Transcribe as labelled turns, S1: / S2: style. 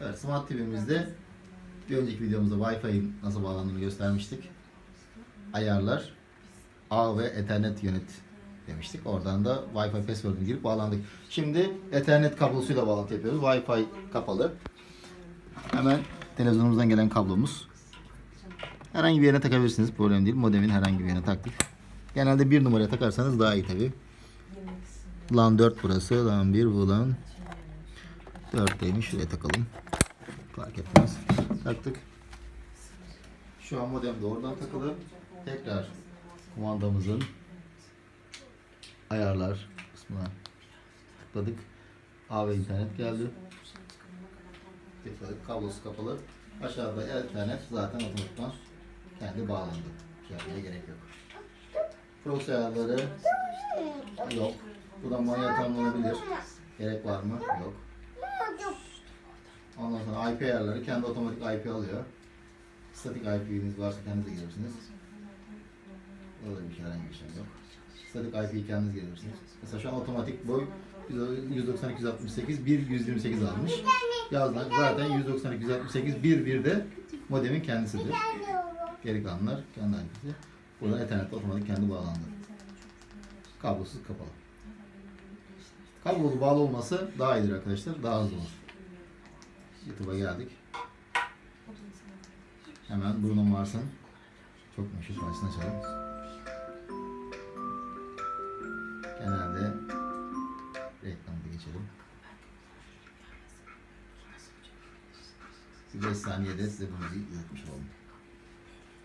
S1: Evet, Smart TV'mizde bir önceki videomuzda Wi-Fi'nin nasıl bağlandığını göstermiştik. Ayarlar, ağ ve Ethernet yönet demiştik. Oradan da Wi-Fi password'unu girip bağlandık. Şimdi Ethernet kablosuyla bağlantı yapıyoruz. Wi-Fi kapalı. Hemen televizyonumuzdan gelen kablomuz. Herhangi bir yere takabilirsiniz. Problem değil. Modemin herhangi bir yerine taktık. Genelde bir numaraya takarsanız daha iyi tabi. LAN 4 burası. LAN 1 bu LAN 4'teymiş. Şuraya takalım. Fark etmez. Taktık. Şu an modem de oradan takılı. Tekrar kumandamızın ayarlar kısmına tıkladık. A ve internet geldi. Tıkladık. Kablosu kapalı. Aşağıda internet zaten otomatikman kendi bağlandı. Yapmaya gerek yok. Proxy ayarları yok. Buradan manuel tanımlanabilir. Gerek var mı? Yok. Ondan sonra IP ayarları kendi otomatik IP alıyor. Statik IP'niz varsa kendiniz de girirsiniz. Orada bir şey herhangi bir şey yok. Statik IP'yi kendiniz girirsiniz. Mesela şu an otomatik boy 192 168 1 128 almış. Yazdan zaten 192 168 1 1 de modemin kendisidir. Geri kalanlar kendi IP'si. Buradan Ethernet otomatik kendi bağlandı. Kablosuz kapalı. Kablolu bağlı olması daha iyidir arkadaşlar. Daha hızlı olur. YouTube'a geldik. Hemen burnum varsın. Çok meşhur karşısına açalım. Genelde reklamda geçelim. Bir 5 saniyede size bu müziği izletmiş oldum.